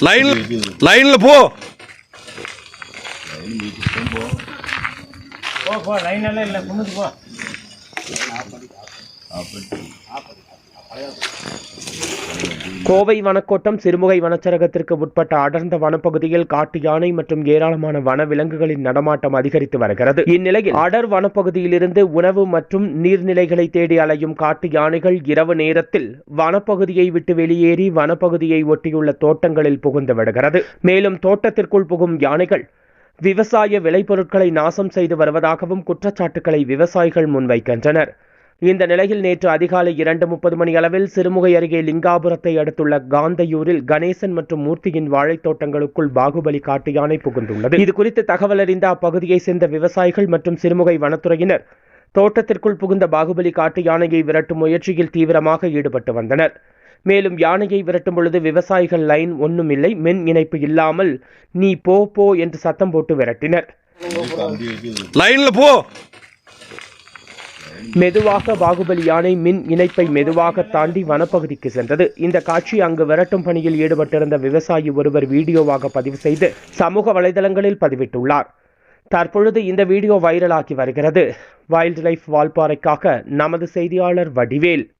Line இருக்குது லைன்ல போ லைன் மீட்டு போ போ இல்லை கொண்டு போ. கோவை வனக்கோட்டம் சிறுமுகை வனச்சரகத்திற்கு உட்பட்ட அடர்ந்த வனப்பகுதியில் காட்டு யானை மற்றும் ஏராளமான வனவிலங்குகளின் நடமாட்டம் அதிகரித்து வருகிறது. இந்நிலையில் அடர் வனப்பகுதியிலிருந்து உணவு மற்றும் நீர்நிலைகளை தேடி அலையும் காட்டு யானைகள் இரவு நேரத்தில் வனப்பகுதியை விட்டு வெளியேறி வனப்பகுதியை ஒட்டியுள்ள தோட்டங்களில் புகுந்து விடுகிறது. மேலும் தோட்டத்திற்குள் புகும் யானைகள் விவசாய விளைபொருட்களை நாசம் செய்து வருவதாகவும் குற்றச்சாட்டுகளை விவசாயிகள் முன்வைக்கின்றனர். இந்த நிலையில் நேற்று அதிகாலை இரண்டு முப்பது மணி அளவில் சிறுமுகை அருகே லிங்காபுரத்தை அடுத்துள்ள காந்தையூரில் கணேசன் மற்றும் மூர்த்தியின் வாழைத் தோட்டங்களுக்குள் பாகுபலி காட்டு யானை புகுந்துள்ளது. இது குறித்து தகவல் அறிந்த அப்பகுதியை சேர்ந்த விவசாயிகள் மற்றும் சிறுமுகை வனத்துறையினர் தோட்டத்திற்குள் புகுந்த பாகுபலி காட்டு யானையை விரட்டும் முயற்சியில் தீவிரமாக ஈடுபட்டு வந்தனர். மேலும் யானையை விரட்டும் பொழுது விவசாயிகள் லைன் ஒன்றும் இல்லை மின் இணைப்பு இல்லாமல் நீ போ போ என்று சத்தம் போட்டு விரட்டினர். லைன்ல போ. மெதுவாக பாகுபலி யானை மின் இணைப்பை மெதுவாக தாண்டி வனப்பகுதிக்கு சென்றது. இந்த காட்சி அங்கு விரட்டும் பணியில் ஈடுபட்டிருந்த விவசாயி ஒருவர் வீடியோவாக பதிவு செய்து சமூக வலைதளங்களில் பதிவிட்டுள்ளார். தற்பொழுது இந்த வீடியோ வைரலாகி வருகிறது. வைல்ட் லைஃப் வால்பாறைக்காக நமது செய்தியாளர் வடிவேல்.